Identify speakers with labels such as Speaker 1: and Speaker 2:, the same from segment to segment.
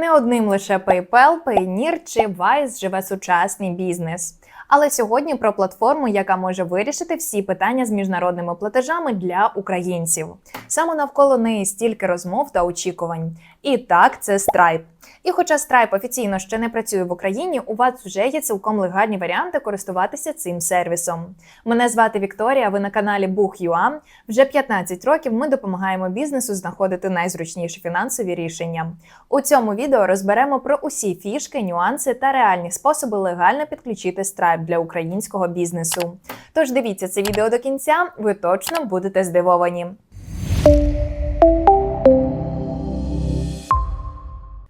Speaker 1: Не одним лише PayPal, Payoneer чи Wise живе сучасний бізнес. Але сьогодні про платформу, яка може вирішити всі питання з міжнародними платежами для українців. Саме навколо неї стільки розмов та очікувань. І так, це Stripe. І хоча Stripe офіційно ще не працює в Україні, у вас вже є цілком легальні варіанти користуватися цим сервісом. Мене звати Вікторія. Ви на каналі Бух.ua. Вже 15 років ми допомагаємо бізнесу знаходити найзручніші фінансові рішення. У цьому відео розберемо про усі фішки, нюанси та реальні способи легально підключити Stripe для українського бізнесу. Тож дивіться це відео до кінця, ви точно будете здивовані.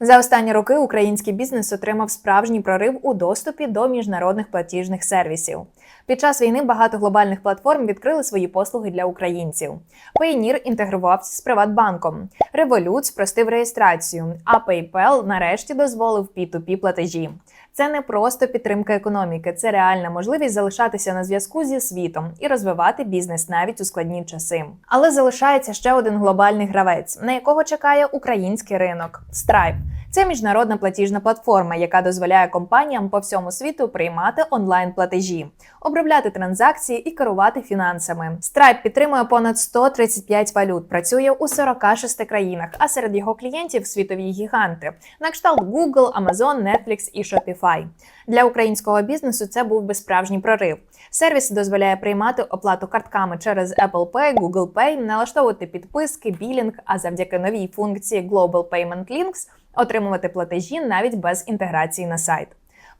Speaker 1: За останні роки український бізнес отримав справжній прорив у доступі до міжнародних платіжних сервісів. Під час війни багато глобальних платформ відкрили свої послуги для українців. Payoneer інтегрувався з Приватбанком, Revolut спростив реєстрацію, а PayPal нарешті дозволив P2P платежі. Це не просто підтримка економіки, це реальна можливість залишатися на зв'язку зі світом і розвивати бізнес навіть у складні часи. Але залишається ще один глобальний гравець, на якого чекає український ринок Stripe. Це міжнародна платіжна платформа, яка дозволяє компаніям по всьому світу приймати онлайн-платежі, обробляти транзакції і керувати фінансами. Stripe підтримує понад 135 валют, працює у 46 країнах, а серед його клієнтів світові гіганти на кшталт Google, Amazon, Netflix і Shopify. Для українського бізнесу це був би справжній прорив. Сервіс дозволяє приймати оплату картками через Apple Pay, Google Pay, налаштовувати підписки, білінг, а завдяки новій функції Global Payment Links отримувати платежі навіть без інтеграції на сайт.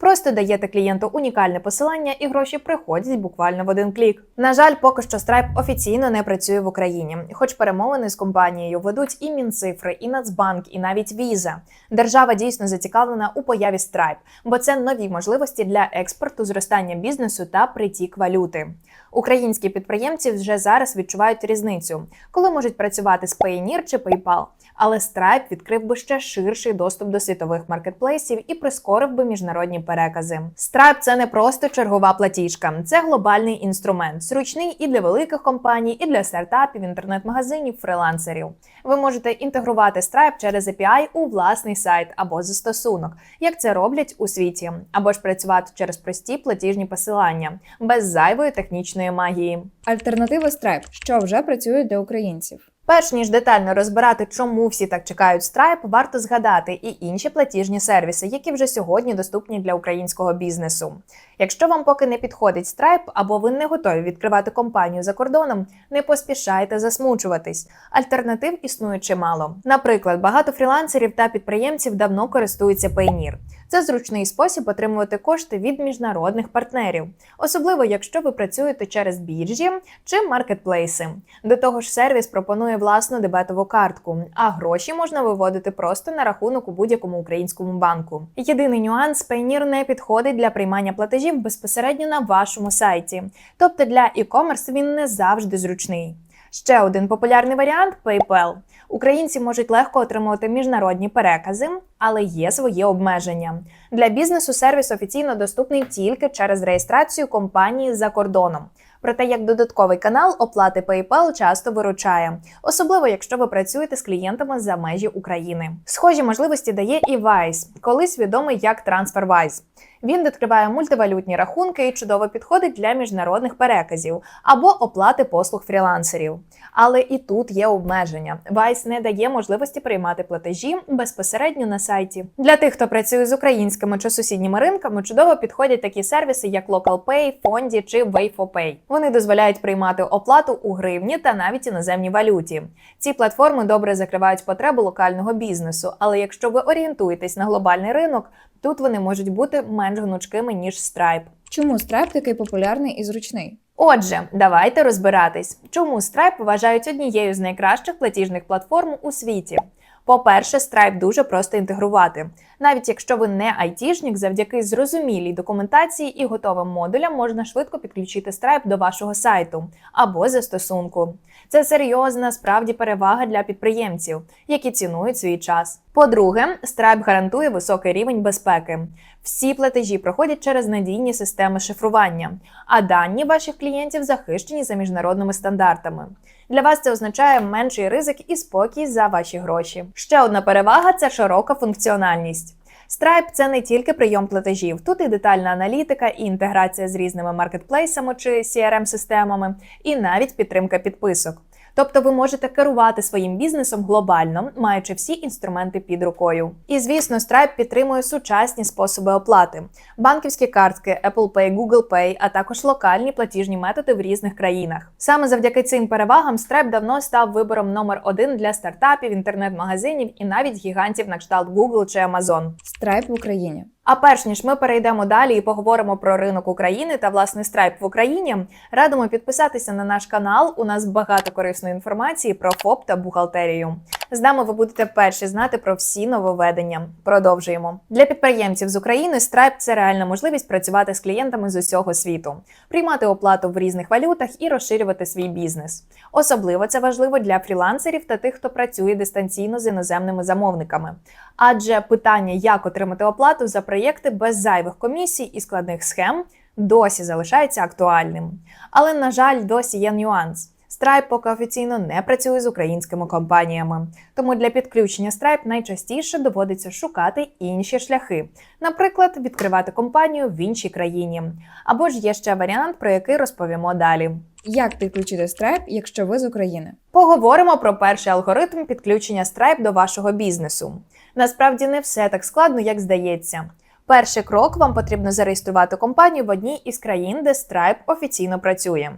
Speaker 1: Просто даєте клієнту унікальне посилання, і гроші приходять буквально в один клік. На жаль, поки що Stripe офіційно не працює в Україні, хоч перемовини з компанією ведуть і Мінцифри, і Нацбанк, і навіть Visa. Держава дійсно зацікавлена у появі Stripe, бо це нові можливості для експорту, зростання бізнесу та притік валюти. Українські підприємці вже зараз відчувають різницю, коли можуть працювати з Payoneer чи PayPal. Але Stripe відкрив би ще ширший доступ до світових маркетплейсів і прискорив би міжнародні перекази. Stripe – це не просто чергова платіжка, це глобальний інструмент, зручний і для великих компаній, і для стартапів, інтернет-магазинів, фрилансерів. Ви можете інтегрувати Stripe через API у власний сайт або застосунок, як це роблять у світі, або ж працювати через прості платіжні посилання без зайвої технічної магії.
Speaker 2: Альтернатива Stripe, що вже працює для українців.
Speaker 1: Перш ніж детально розбирати, чому всі так чекають Stripe, варто згадати і інші платіжні сервіси, які вже сьогодні доступні для українського бізнесу. Якщо вам поки не підходить Stripe або ви не готові відкривати компанію за кордоном, не поспішайте засмучуватись. Альтернатив існує чимало. Наприклад, багато фрілансерів та підприємців давно користуються Payoneer. Це зручний спосіб отримувати кошти від міжнародних партнерів, особливо якщо ви працюєте через біржі чи маркетплейси. До того ж, сервіс пропонує власну дебетову картку, а гроші можна виводити просто на рахунок у будь-якому українському банку. Єдиний нюанс Payoneer не підходить для приймання платежів безпосередньо на вашому сайті, тобто для e-commerce він не завжди зручний. Ще один популярний варіант PayPal. Українці можуть легко отримувати міжнародні перекази, але є свої обмеження. Для бізнесу сервіс офіційно доступний тільки через реєстрацію компанії за кордоном. Проте як додатковий канал оплати PayPal часто виручає, особливо якщо ви працюєте з клієнтами за межі України. Схожі можливості дає і Wise, колись відомий як TransferWise. Він відкриває мультивалютні рахунки і чудово підходить для міжнародних переказів або оплати послуг фрілансерів. Але і тут є обмеження. Wise не дає можливості приймати платежі безпосередньо на сайті. Для тих, хто працює з українськими чи сусідніми ринками, чудово підходять такі сервіси, як LocalPay, Фонді чи Way4Pay. Вони дозволяють приймати оплату у гривні та навіть іноземній валюті. Ці платформи добре закривають потребу локального бізнесу, але якщо ви орієнтуєтесь на глобальний ринок, тут вони можуть бути менш гнучкими ніж Stripe.
Speaker 2: Чому Stripe такий популярний і зручний?
Speaker 1: Отже, давайте розбиратись, чому Stripe вважають однією з найкращих платіжних платформ у світі. По-перше, Stripe дуже просто інтегрувати. Навіть якщо ви не айтішник, завдяки зрозумілій документації і готовим модулям можна швидко підключити Stripe до вашого сайту або застосунку. Це серйозна справді перевага для підприємців, які цінують свій час. По-друге, Stripe гарантує високий рівень безпеки. Всі платежі проходять через надійні системи шифрування, а дані ваших клієнтів захищені за міжнародними стандартами. Для вас це означає менший ризик і спокій за ваші гроші. Ще одна перевага це широка функціональність. Stripe – це не тільки прийом платежів, тут і детальна аналітика, і інтеграція з різними маркетплейсами чи CRM-системами, і навіть підтримка підписок. Тобто ви можете керувати своїм бізнесом глобально, маючи всі інструменти під рукою. І звісно, Stripe підтримує сучасні способи оплати: банківські картки, Apple Pay, Google Pay, а також локальні платіжні методи в різних країнах. Саме завдяки цим перевагам Stripe давно став вибором номер один для стартапів, інтернет-магазинів і навіть гігантів на кшталт Google чи Amazon.
Speaker 2: Stripe в Україні.
Speaker 1: А перш ніж ми перейдемо далі і поговоримо про ринок України та власне страйп в Україні, радимо підписатися на наш канал. У нас багато корисної інформації про ФОП та бухгалтерію. З нами ви будете перші знати про всі нововведення. Продовжуємо для підприємців з України. Stripe – це реальна можливість працювати з клієнтами з усього світу, приймати оплату в різних валютах і розширювати свій бізнес. Особливо це важливо для фрілансерів та тих, хто працює дистанційно з іноземними замовниками. Адже питання, як отримати оплату за проєкти без зайвих комісій і складних схем, досі залишається актуальним. Але, на жаль, досі є нюанс. Stripe поки офіційно не працює з українськими компаніями, тому для підключення Stripe найчастіше доводиться шукати інші шляхи, наприклад, відкривати компанію в іншій країні. Або ж є ще варіант, про який розповімо далі.
Speaker 2: Як підключити Stripe, якщо ви з України?
Speaker 1: Поговоримо про перший алгоритм підключення Stripe до вашого бізнесу. Насправді не все так складно, як здається. Перший крок вам потрібно зареєструвати компанію в одній із країн, де Stripe офіційно працює.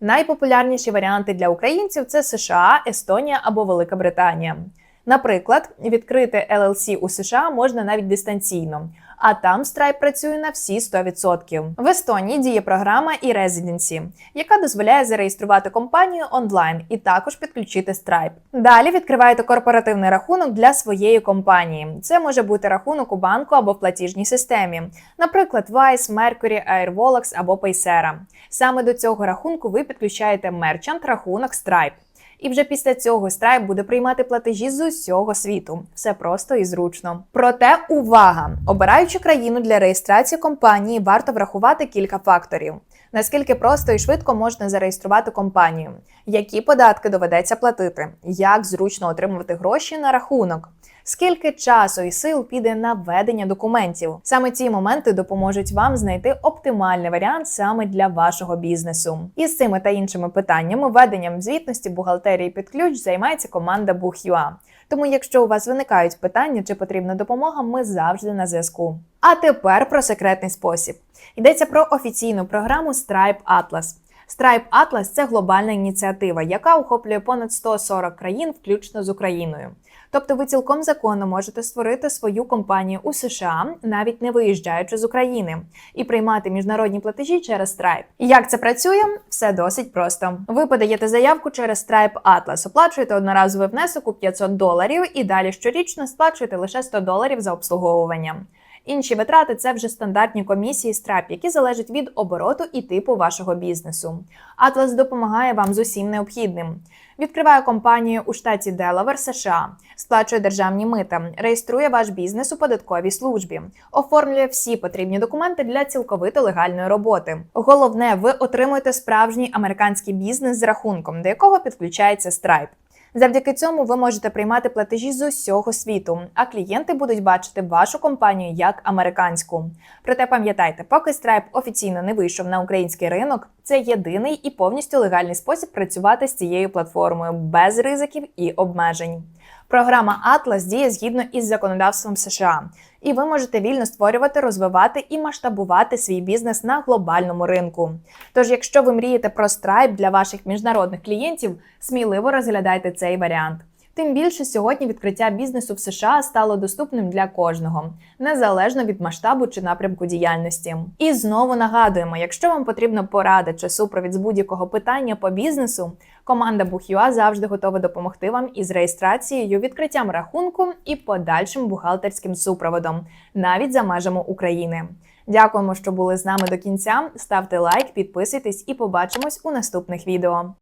Speaker 1: Найпопулярніші варіанти для українців це США, Естонія або Велика Британія. Наприклад, відкрити LLC у США можна навіть дистанційно, а там Stripe працює на всі 100%. В Естонії діє програма e-Residency, яка дозволяє зареєструвати компанію онлайн і також підключити Stripe. Далі відкриваєте корпоративний рахунок для своєї компанії. Це може бути рахунок у банку або в платіжній системі, наприклад, Wise, Mercury, Airwallex або Paysera. Саме до цього рахунку ви підключаєте мерчант рахунок Stripe. І вже після цього Stripe буде приймати платежі з усього світу. Все просто і зручно. Проте увага! Обираючи країну для реєстрації компанії, варто врахувати кілька факторів: наскільки просто і швидко можна зареєструвати компанію, які податки доведеться платити, як зручно отримувати гроші на рахунок. Скільки часу і сил піде на ведення документів? Саме ці моменти допоможуть вам знайти оптимальний варіант саме для вашого бізнесу. І з цими та іншими питаннями веденням звітності бухгалтерії під ключ займається команда Бух.ua. Тому, якщо у вас виникають питання чи потрібна допомога, ми завжди на зв'язку. А тепер про секретний спосіб. Йдеться про офіційну програму Stripe Atlas. Stripe Atlas – це глобальна ініціатива, яка охоплює понад 140 країн, включно з Україною. Тобто ви цілком законно можете створити свою компанію у США, навіть не виїжджаючи з України, і приймати міжнародні платежі через Stripe. Як це працює? Все досить просто. Ви подаєте заявку через Stripe Atlas, оплачуєте одноразовий внесок у 500 доларів і далі щорічно сплачуєте лише 100 доларів за обслуговування. Інші витрати це вже стандартні комісії Stripe, які залежать від обороту і типу вашого бізнесу. Atlas допомагає вам з усім необхідним. Відкриває компанію у штаті Делавер, США, сплачує державні мита, реєструє ваш бізнес у податковій службі, оформлює всі потрібні документи для цілковито легальної роботи. Головне, ви отримуєте справжній американський бізнес з рахунком, до якого підключається Stripe. Завдяки цьому ви можете приймати платежі з усього світу, а клієнти будуть бачити вашу компанію як американську. Проте пам'ятайте, поки Stripe офіційно не вийшов на український ринок, це єдиний і повністю легальний спосіб працювати з цією платформою без ризиків і обмежень. Програма Atlas діє згідно із законодавством США, і ви можете вільно створювати, розвивати і масштабувати свій бізнес на глобальному ринку. Тож, якщо ви мрієте про Stripe для ваших міжнародних клієнтів, сміливо розглядайте цей варіант. Тим більше сьогодні відкриття бізнесу в США стало доступним для кожного, незалежно від масштабу чи напрямку діяльності. І знову нагадуємо: якщо вам потрібна порада чи супровід з будь-якого питання по бізнесу, команда Бухюа завжди готова допомогти вам із реєстрацією, відкриттям рахунку і подальшим бухгалтерським супроводом, навіть за межами України. Дякуємо, що були з нами до кінця. Ставте лайк, підписуйтесь і побачимось у наступних відео.